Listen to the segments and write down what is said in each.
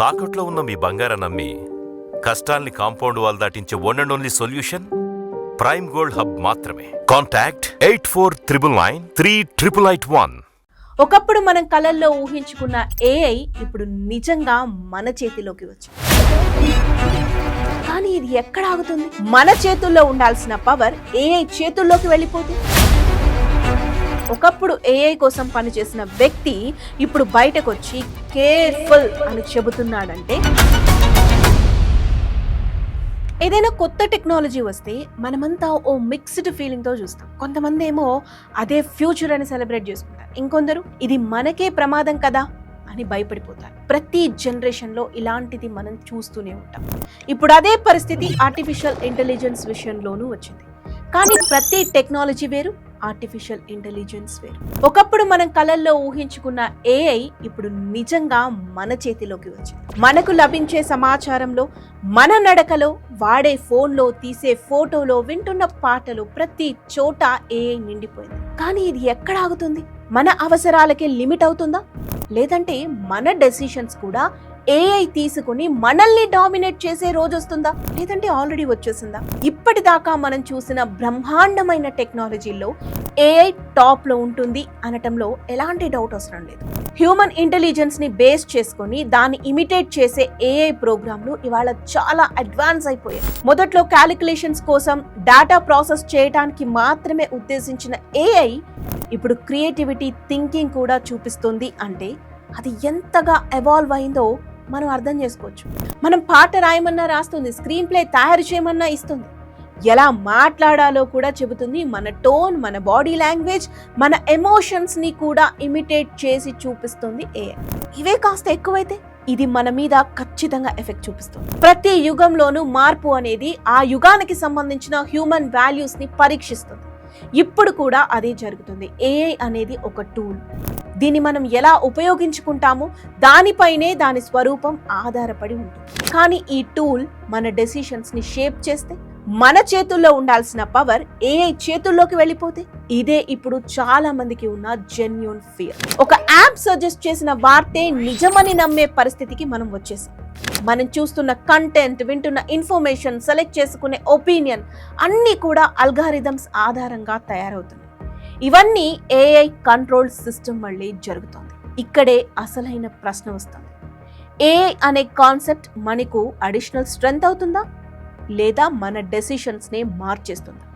తాకట్లో ఉన్న మీ బంగారం నమ్మి కష్టాల్ని compound wall దాటించే one and only solution prime gold hub మాత్రమే. Contact eight four triple nine three triple eight one ఒకప్పుడు మనం కళల్లో ఊహించుకున్న ఏఐ ఇప్పుడు నిజంగా మన చేతిలోకి వచ్చింది. కానీ ఇది ఎక్కడ ఆగుతుంది? మన చేతుల్లో ఉండాల్సిన పవర్ ఏఐ చేతుల్లోకి వెళ్ళిపోతుంది ఒకప్పుడు ఏఐ కోసం పనిచేసిన వ్యక్తి ఇప్పుడు బయటకు వచ్చి కేర్ఫుల్ అని చెబుతున్నాడంటే ఏదైనా కొత్త టెక్నాలజీ వస్తే మనమంతా ఓ మిక్స్డ్ ఫీలింగ్తో చూస్తాం. కొంతమంది ఏమో అదే ఫ్యూచర్ అని సెలబ్రేట్ చేసుకుంటారు. ఇంకొందరు ఇది మనకే ప్రమాదం కదా అని భయపడిపోతారు. ప్రతి జనరేషన్లో ఇలాంటిది మనం చూస్తూనే ఉంటాం. ఇప్పుడు అదే పరిస్థితి ఆర్టిఫిషియల్ ఇంటెలిజెన్స్ విషయంలోనూ వచ్చింది. కానీ ప్రతి టెక్నాలజీ వేరు ఆర్టిఫిషియల్ ఇంటెలిజెన్స్ వేరు. ఒకప్పుడు మనం కళల్లో ఊహించుకున్న ఏఐ ఇప్పుడు నిజంగా మన చేతిలోకి వచ్చింది. మనకు లభించే సమాచారంలో మన నడకలో వాడే ఫోన్లో తీసే ఫోటోలో వింటున్న పాటలు ప్రతి చోట ఏఐ నిండిపోయింది. కానీ ఇది ఎక్కడ ఆగుతుంది? మన అవసరాలకే లిమిట్ అవుతుందా? లేదంటే మన డెసిషన్స్ కూడా ఏఐ తీసుకుని మనల్ని డామినేట్ చేసే రోజు వస్తుందా? లేదంటే ఆల్రెడీ వచ్చేసిందా? ఇప్పటిదాకా మనం చూసిన బ్రహ్మాండమైన టెక్నాలజీలో ఏఐ టాప్లో ఉంటుంది అనటంలో ఎలాంటి డౌట్ అవసరం లేదు. హ్యూమన్ ఇంటెలిజెన్స్ని బేస్ చేసుకొని దాన్ని ఇమిటేట్ చేసే ఏఐ ప్రోగ్రాంలు ఇవాళ చాలా అడ్వాన్స్ అయిపోయాయి. మొదట్లో క్యాలిక్యులేషన్స్ కోసం డేటా ప్రాసెస్ చేయడానికి మాత్రమే ఉద్దేశించిన ఏఐ ఇప్పుడు క్రియేటివిటీ థింకింగ్ కూడా చూపిస్తుంది అంటే అది ఎంతగా ఎవాల్వ్ అయిందో మనం అర్థం చేసుకోవచ్చు. మనం పాట రాయమన్నా రాస్తుంది స్క్రీన్ ప్లే తయారు చేయమన్నా ఇస్తుంది. ఎలా మాట్లాడాలో కూడా చెబుతుంది మన టోన్ మన బాడీ లాంగ్వేజ్ మన ఎమోషన్స్ని కూడా ఇమిటేట్ చేసి చూపిస్తుంది ఏఐ ఇవే కాస్త ఎక్కువైతే ఇది మన మీద ఖచ్చితంగా ఎఫెక్ట్ చూపిస్తుంది. ప్రతి యుగంలోనూ మార్పు అనేది ఆ యుగానికి సంబంధించిన హ్యూమన్ వాల్యూస్ని పరీక్షిస్తుంది. ఇప్పుడు కూడా అదే జరుగుతుంది. ఏఐ అనేది ఒక టూల్ దీన్ని మనం ఎలా ఉపయోగించుకుంటామో దానిపైనే దాని స్వరూపం ఆధారపడి ఉంటుంది. కానీ ఈ టూల్ మన డెసిషన్స్ని షేప్ చేస్తే మన చేతుల్లో ఉండాల్సిన పవర్ ఏఐ చేతుల్లోకి వెళ్ళిపోతే ఇదే ఇప్పుడు చాలా మందికి ఉన్న జెన్యున్ ఫియర్ ఒక యాప్ సజెస్ట్ చేసిన వార్తే నిజమని నమ్మే పరిస్థితికి మనం వచ్చేసాం. మనం చూస్తున్న కంటెంట్ వింటున్న ఇన్ఫర్మేషన్ సెలెక్ట్ చేసుకునే ఒపీనియన్ అన్నీ కూడా అల్గారిథమ్స్ ఆధారంగా తయారవుతున్నాయి. ఇవన్నీ ఏఐ కంట్రోల్ సిస్టమ్ వల్లే జరుగుతుంది. ఇక్కడే అసలైన ప్రశ్న వస్తుంది. ఏఐ అనే కాన్సెప్ట్ మనకు అడిషనల్ స్ట్రెంగ్త్ అవుతుందా? లేదా మన డెసిషన్స్నే మార్చేస్తుందా?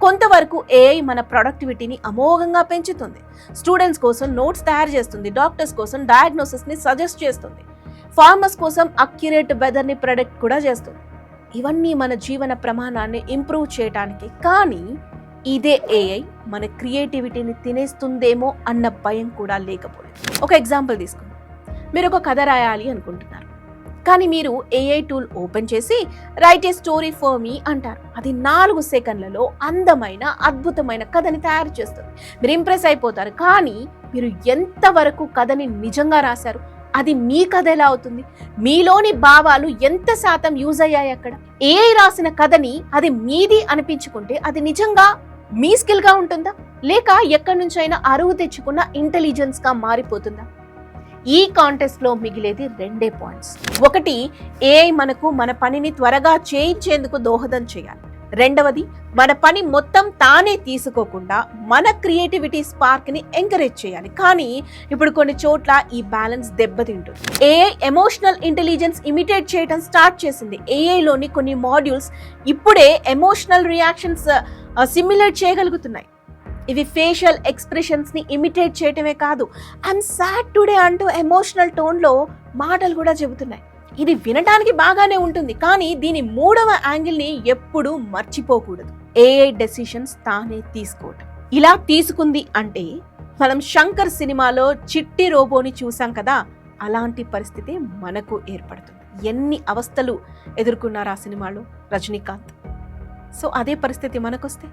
కొంతవరకు ఏఐ మన ప్రొడక్టివిటీని అమోఘంగా పెంచుతుంది. స్టూడెంట్స్ కోసం నోట్స్ తయారు చేస్తుంది. డాక్టర్స్ కోసం డయాగ్నోసిస్ని సజెస్ట్ చేస్తుంది. ఫార్మర్స్ కోసం అక్యురేట్ వెదర్ని ప్రొడక్ట్ కూడా చేస్తుంది. ఇవన్నీ మన జీవన ప్రమాణాన్ని ఇంప్రూవ్ చేయడానికి కానీ ఇదే ఏఐ మన క్రియేటివిటీని తినేస్తుందేమో అన్న భయం కూడా లేకపోలేదు. ఒక ఎగ్జాంపుల్ తీసుకుందాం. మీరు ఒక కథ రాయాలి అనుకుంటున్నారు. కానీ మీరు ఏఐ టూల్ ఓపెన్ చేసి write a story for me అంటారు. అది నాలుగు సెకండ్లలో అందమైన అద్భుతమైన కథని తయారు చేస్తుంది. మీరు ఇంప్రెస్ అయిపోతారు. కానీ మీరు ఎంతవరకు కథని నిజంగా రాశారు? అది మీ కథ ఎలా అవుతుంది? మీలోని భావాలు ఎంత శాతం యూజ్ అయ్యాయి అక్కడ? ఏఐ రాసిన కథని అది మీది అనిపించుకుంటే అది నిజంగా మీ స్కిల్గా ఉంటుందా? లేక ఎక్కడి నుంచైనా అరువు తెచ్చుకున్న ఇంటెలిజెన్స్గా మారిపోతుందా? ఈ కాంటెస్ట్లో మిగిలేది రెండే పాయింట్స్. ఒకటి ఏఐ మనకు మన పనిని త్వరగా చేయించేందుకు దోహదం చేయాలి. రెండవది మన పని మొత్తం తానే తీసుకోకుండా మన క్రియేటివిటీ స్పార్క్ని ఎంకరేజ్ చేయాలి. కానీ ఇప్పుడు కొన్ని చోట్ల ఈ బ్యాలెన్స్ దెబ్బతింటుంది. ఏఐ ఎమోషనల్ ఇంటెలిజెన్స్ ఇమిటేట్ చేయడం స్టార్ట్ చేసింది. ఏఐలోని కొన్ని మాడ్యూల్స్ ఇప్పుడే ఎమోషనల్ రియాక్షన్స్ సిమ్యులేట్ చేయగలుగుతున్నాయి. ఇవి ఫేషియల్ ఎక్స్ప్రెషన్స్ని ఇమిటేట్ చేయటమే కాదు ఐఎమ్ సాడ్ టుడే అంటూ ఎమోషనల్ టోన్లో మాటలు కూడా చెబుతున్నాయి. ఇది వినడానికి బాగానే ఉంటుంది కానీ దీని మూడవ యాంగిల్ని ఎప్పుడూ మర్చిపోకూడదు. ఏఐ డెసిషన్స్ తానే తీసుకోవటం. ఇలా తీసుకుంది అంటే మనం శంకర్ సినిమాలో చిట్టి రోబోని చూసాం కదా అలాంటి పరిస్థితి మనకు ఏర్పడుతుంది. ఎన్ని అవస్థలు ఎదుర్కొన్నారు ఆ సినిమాలో రజనీకాంత్? సో అదే పరిస్థితి మనకొస్తే.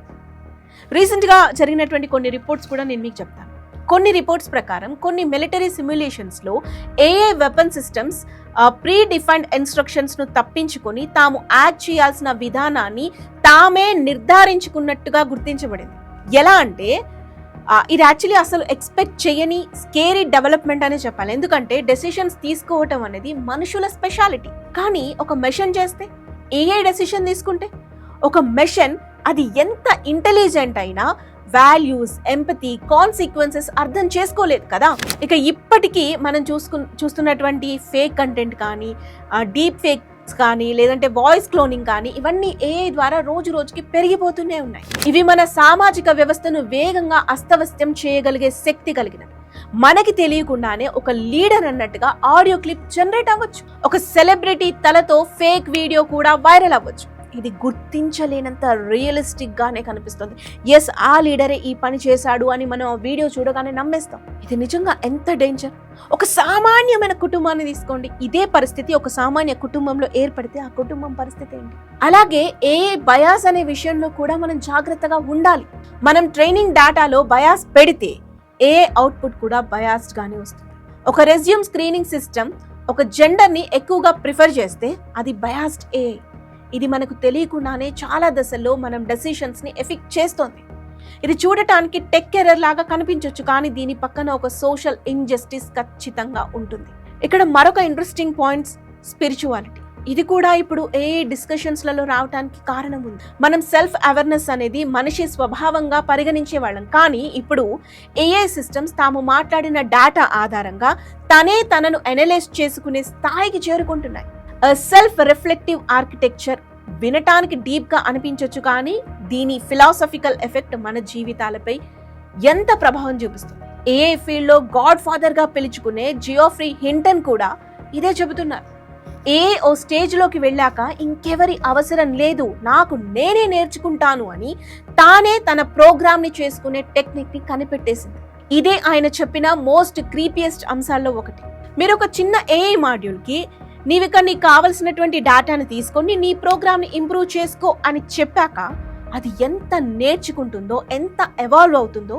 రీసెంట్గా జరిగినటువంటి కొన్ని రిపోర్ట్స్ కూడా నేను మీకు చెప్తాను. కొన్ని రిపోర్ట్స్ ప్రకారం కొన్ని military సిమ్యులేషన్స్లో AI weapon systems pre defined ఇన్స్ట్రక్షన్స్ను తప్పించుకొని తాము యాడ్ చేయాల్సిన విధానాన్ని తామే నిర్ధారించుకున్నట్టుగా గుర్తించబడింది. ఎలా అంటే ఇది యాక్చువల్లీ అసలు ఎక్స్పెక్ట్ చేయని స్కేరీ డెవలప్మెంట్ అనే చెప్పాలి. ఎందుకంటే డెసిషన్స్ తీసుకోవటం అనేది మనుషుల స్పెషాలిటీ కానీ ఒక మెషన్ చేస్తే ఏఐ డెసిషన్ తీసుకుంటే ఒక మెషన్ అది ఎంత ఇంటెలిజెంట్ అయినా వాల్యూస్ ఎంపతి కాన్సిక్వెన్సెస్ అర్థం చేసుకోలేదు కదా. ఇక ఇప్పటికీ మనం చూసుకు చూస్తున్నటువంటి ఫేక్ కంటెంట్ కానీ డీప్ ఫేక్స్ కానీ లేదంటే వాయిస్ క్లోనింగ్ కానీ ఇవన్నీ ఏఐ ద్వారా రోజు రోజుకి పెరిగిపోతూనే ఉన్నాయి. ఇవి మన సామాజిక వ్యవస్థను వేగంగా అస్తవ్యస్తం చేయగలిగే శక్తి కలిగినవి. మనకి తెలియకుండానే ఒక లీడర్ అన్నట్టుగా ఆడియో క్లిప్ జనరేట్ అవ్వచ్చు. ఒక సెలబ్రిటీ తలతో ఫేక్ వీడియో కూడా వైరల్ అవ్వచ్చు. ఇది గుర్తించలేనంత రియలిస్టిక్గానే కనిపిస్తుంది. ఎస్ ఆ లీడరే ఈ పని చేశాడు అని మనం వీడియో చూడగానే నమ్మేస్తాం. ఇది నిజంగా ఎంత డేంజర్ ఒక సామాన్యమైన కుటుంబాన్ని తీసుకోండి. ఇదే పరిస్థితి ఒక సామాన్య కుటుంబంలో ఏర్పడితే ఆ కుటుంబం పరిస్థితి ఏంటి? అలాగే ఏ బయాస్ అనే విషయంలో కూడా మనం జాగ్రత్తగా ఉండాలి. మనం ట్రైనింగ్ డేటాలో బయాస్ పెడితే ఏ అవుట్పుట్ కూడా బయాస్డ్గానే వస్తుంది. ఒక రెజ్యూమ్ స్క్రీనింగ్ సిస్టమ్ ఒక జెండర్ని ఎక్కువగా ప్రిఫర్ చేస్తే అది బయాస్డ్ ఏ ఇది మనకు తెలియకుండానే చాలా దశల్లో మనం డెసిషన్స్ని ఎఫెక్ట్ చేస్తోంది. ఇది చూడటానికి టెక్ ఎర్రర్ లాగా కనిపించవచ్చు కానీ దీని పక్కన ఒక సోషల్ ఇంజస్టిస్ ఖచ్చితంగా ఉంటుంది. ఇక్కడ మరొక ఇంట్రెస్టింగ్ పాయింట్స్ స్పిరిచువాలిటీ ఇది కూడా ఇప్పుడు ఏ డిస్కషన్స్లలో రావడానికి కారణం ఉంది. మనం సెల్ఫ్ అవేర్నెస్ అనేది మనిషి స్వభావంగా పరిగణించే వాళ్ళం. కానీ ఇప్పుడు ఏఐ సిస్టమ్స్ తాము మాట్లాడిన డేటా ఆధారంగా తనే తనను ఎనలైజ్ చేసుకునే స్థాయికి చేరుకుంటున్నాయి. సెల్ఫ్ రిఫ్లెక్టివ్ ఆర్కిటెక్చర్ వినటానికి డీప్గా అనిపించవచ్చు కానీ దీని ఫిలాసఫికల్ ఎఫెక్ట్ మన జీవితాలపై ఎంత ప్రభావం చూపిస్తుంది? ఏఐ ఫీల్డ్లో గాడ్ ఫాదర్గా పిలుచుకునే జియోఫ్రీ హింటన్ కూడా ఇదే చెబుతున్నారు. ఏ ఓ స్టేజ్లోకి వెళ్ళాక ఇంకెవరి అవసరం లేదు నాకు నేనే నేర్చుకుంటాను అని తానే తన ప్రోగ్రామ్ని చేసుకునే టెక్నిక్ని కనిపెట్టేసింది. ఇదే ఆయన చెప్పిన మోస్ట్ క్రీపియస్ట్ అంశాల్లో ఒకటి. మీరు ఒక చిన్న ఏఐ మాడ్యూల్కి నీవు ఇక్కడ నీకు కావలసినటువంటి డేటాను తీసుకొని నీ ప్రోగ్రామ్ని ఇంప్రూవ్ చేసుకో అని చెప్పాక అది ఎంత నేర్చుకుంటుందో ఎంత ఎవాల్వ్ అవుతుందో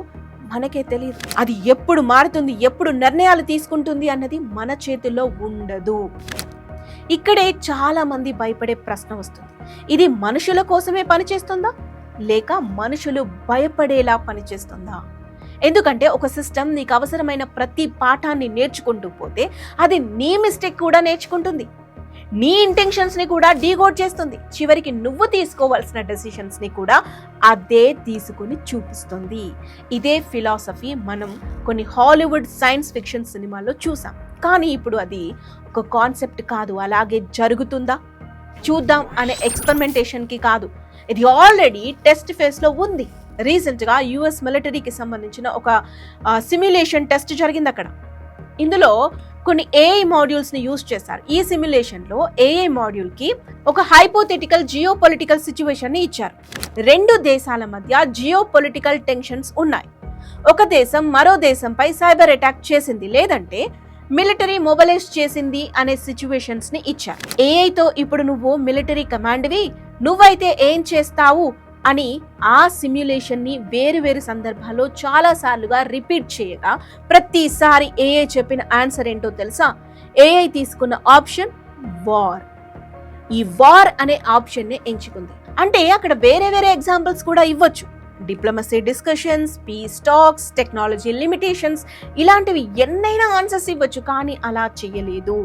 మనకే తెలియదు. అది ఎప్పుడు మారుతుంది ఎప్పుడు నిర్ణయాలు తీసుకుంటుంది అన్నది మన చేతుల్లో ఉండదు. ఇక్కడే చాలా మంది భయపడే ప్రశ్న వస్తుంది. ఇది మనుషుల కోసమే పనిచేస్తుందా? లేక మనుషులు భయపడేలా పనిచేస్తుందా? ఎందుకంటే ఒక సిస్టమ్ నీకు అవసరమైన ప్రతి పాఠాన్ని నేర్చుకుంటూ పోతే అది నీ మిస్టేక్ కూడా నేర్చుకుంటుంది. నీ ఇంటెన్షన్స్ని కూడా డీగోడ్ చేస్తుంది. చివరికి నువ్వు తీసుకోవాల్సిన డెసిషన్స్ని కూడా అదే తీసుకుని చూపిస్తుంది. ఇదే ఫిలాసఫీ మనం కొన్ని హాలీవుడ్ సైన్స్ ఫిక్షన్ సినిమాల్లో చూసాం. కానీ ఇప్పుడు అది ఒక కాన్సెప్ట్ కాదు. అలాగే జరుగుతుందా? చూద్దాం అనే ఎక్స్పెరిమెంటేషన్కి కాదు. ఇది ఆల్రెడీ టెస్ట్ ఫేస్లో ఉంది. రీసెంట్గా యుఎస్ మిలిటరీకి సంబంధించిన ఒక సిమ్యులేషన్ టెస్ట్ జరిగింది అక్కడ. ఇందులో కొన్ని ఏఐ మాడ్యూల్స్ని యూజ్ చేశారు. ఈ సిమ్యులేషన్లో ఏఐ మాడ్యూల్కి ఒక హైపోథెటికల్ జియో పొలిటికల్ సిచ్యువేషన్ని ఇచ్చారు. రెండు దేశాల మధ్య జియో పొలిటికల్ టెన్షన్స్ ఉన్నాయి. ఒక దేశం మరో దేశంపై సైబర్ అటాక్ చేసింది లేదంటే మిలిటరీ మొబలైజ్ చేసింది అనే సిచ్యువేషన్స్ని ఇచ్చారు. ఏఐతో ఇప్పుడు నువ్వు మిలిటరీ కమాండ్వి నువ్వైతే ఏం చేస్తావు? అని ఆ సిమ్యులేషన్ని వేరు వేరు సందర్భాల్లో చాలా సార్లుగా రిపీట్ చేయగా ప్రతిసారి ఏఐ చెప్పిన ఆన్సర్ ఏంటో తెలుసా? ఏఐ తీసుకున్న ఆప్షన్ వార్ ఈ వార్ అనే ఆప్షన్ని ఎంచుకుంది. అంటే అక్కడ వేరే వేరే ఎగ్జాంపుల్స్ కూడా ఇవ్వచ్చు. Diplomacy discussions peace talks technology limitations ఇలాంటివి ఎన్నైనా ఆన్సర్స్ ఇవ్వచ్చు కానీ అలా చేయలేదు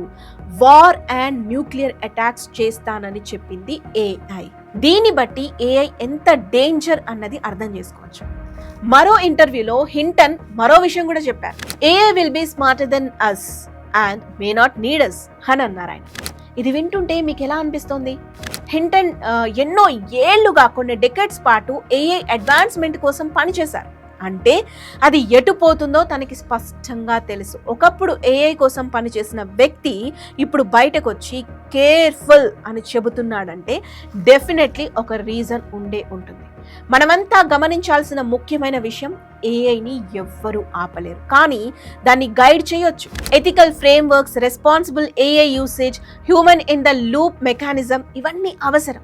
వార్ అండ్ న్యూక్లియర్ అటాక్స్ చేస్తానని చెప్పింది ఏఐ దీన్ని బట్టి ఏఐ ఎంత డేంజర్ అన్నది అర్థం చేసుకోవచ్చు. మరో ఇంటర్వ్యూలో హింటన్ మరో విషయం కూడా చెప్పారు. AI will be smarter than us and may not need us అని అన్నారు ఆయన. ఇది వింటుంటే మీకు ఎలా అనిపిస్తుంది? హింటన్ ఎన్నో ఏళ్ళుగా కొన్ని డెకెట్స్ పాటు ఏఐ అడ్వాన్స్మెంట్ కోసం పనిచేశారు. అంటే అది ఎటు పోతుందో తనకి స్పష్టంగా తెలుసు. ఒకప్పుడు ఏఐ కోసం పనిచేసిన వ్యక్తి ఇప్పుడు బయటకు వచ్చి కేర్ఫుల్ అని చెబుతున్నాడంటే డెఫినెట్లీ ఒక రీజన్ ఉండే ఉంటుంది. మనమంతా గమనించాల్సిన ముఖ్యమైన విషయం ఏఐని ఎవ్వరూ ఆపలేరు. కానీ దాన్ని గైడ్ చేయొచ్చు. Ethical frameworks responsible AI usage human in the loop mechanism ఇవన్నీ అవసరం.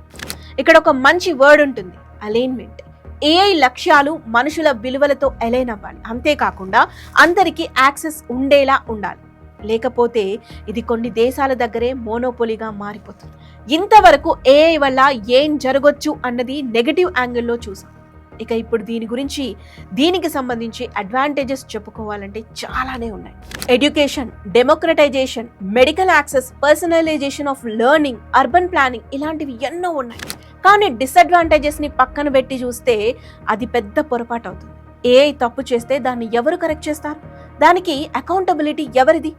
ఇక్కడ ఒక మంచి వర్డ్ ఉంటుంది అలైన్మెంట్ ఏఐ లక్ష్యాలు మనుషుల విలువలతో ఎలైన్ అవ్వాలి. అంతేకాకుండా అందరికీ యాక్సెస్ ఉండేలా ఉండాలి. లేకపోతే ఇది కొన్ని దేశాల దగ్గరే మోనోపోలిగా మారిపోతుంది. ఇంతవరకు ఏఐ వల్ల ఏం జరగొచ్చు అన్నది నెగటివ్ యాంగిల్లో చూసాం. ఇక ఇప్పుడు దీని గురించి దీనికి సంబంధించి అడ్వాంటేజెస్ చెప్పుకోవాలంటే చాలానే ఉన్నాయి. Education democratisation medical access personalisation of learning urban planning ఇలాంటివి ఎన్నో ఉన్నాయి. కానీ డిసడ్వాంటేజెస్ని పక్కన పెట్టి చూస్తే అది పెద్ద పొరపాటు అవుతుంది ఏఐ తప్పు చేస్తే దాన్ని ఎవరు కరెక్ట్ చేస్తారు? దానికి అకౌంటబిలిటీ ఎవరిది?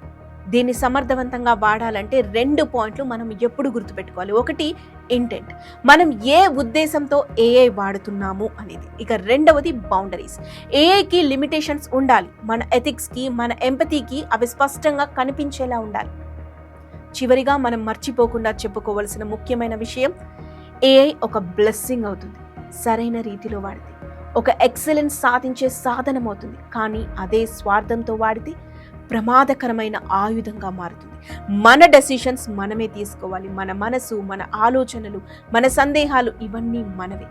దీన్ని సమర్థవంతంగా వాడాలంటే రెండు పాయింట్లు మనం ఎప్పుడు గుర్తుపెట్టుకోవాలి. ఒకటి ఇంటెంట్ మనం ఏ ఉద్దేశంతో ఏఐ వాడుతున్నాము అనేది. ఇక రెండవది బౌండరీస్ ఏఐకి లిమిటేషన్స్ ఉండాలి. మన ఎథిక్స్కి మన ఎంపతికి అవి స్పష్టంగా కనిపించేలా ఉండాలి. చివరిగా మనం మర్చిపోకుండా చెప్పుకోవలసిన ముఖ్యమైన విషయం ఏఐ ఒక బ్లెస్సింగ్ అవుతుంది. సరైన రీతిలో వాడితే ఒక ఎక్సలెన్స్ సాధించే సాధనం అవుతుంది కానీ అదే స్వార్థంతో వాడితే ప్రమాదకరమైన ఆయుధంగా మారుతుంది. మన డెసిషన్స్ మనమే తీసుకోవాలి. మన మనసు మన ఆలోచనలు మన సందేహాలు ఇవన్నీ మనవే.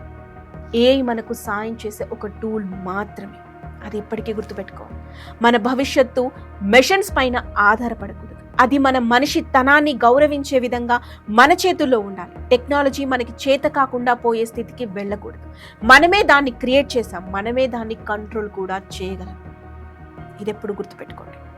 ఏఐ మనకు సాయం చేసే ఒక టూల్ మాత్రమే. అది ఎప్పటికీ గుర్తుపెట్టుకోవాలి. మన భవిష్యత్తు మెషన్స్ పైన ఆధారపడకూడదు. అది మన మనిషి తనాన్ని గౌరవించే విధంగా మన చేతుల్లో ఉండాలి. టెక్నాలజీ మనకి చేత కాకుండా పోయే స్థితికి వెళ్ళకూడదు. మనమే దాన్ని క్రియేట్ చేసాం మనమే దాన్ని కంట్రోల్ కూడా చేయగలం. ఇది ఎప్పుడు గుర్తుపెట్టుకోండి.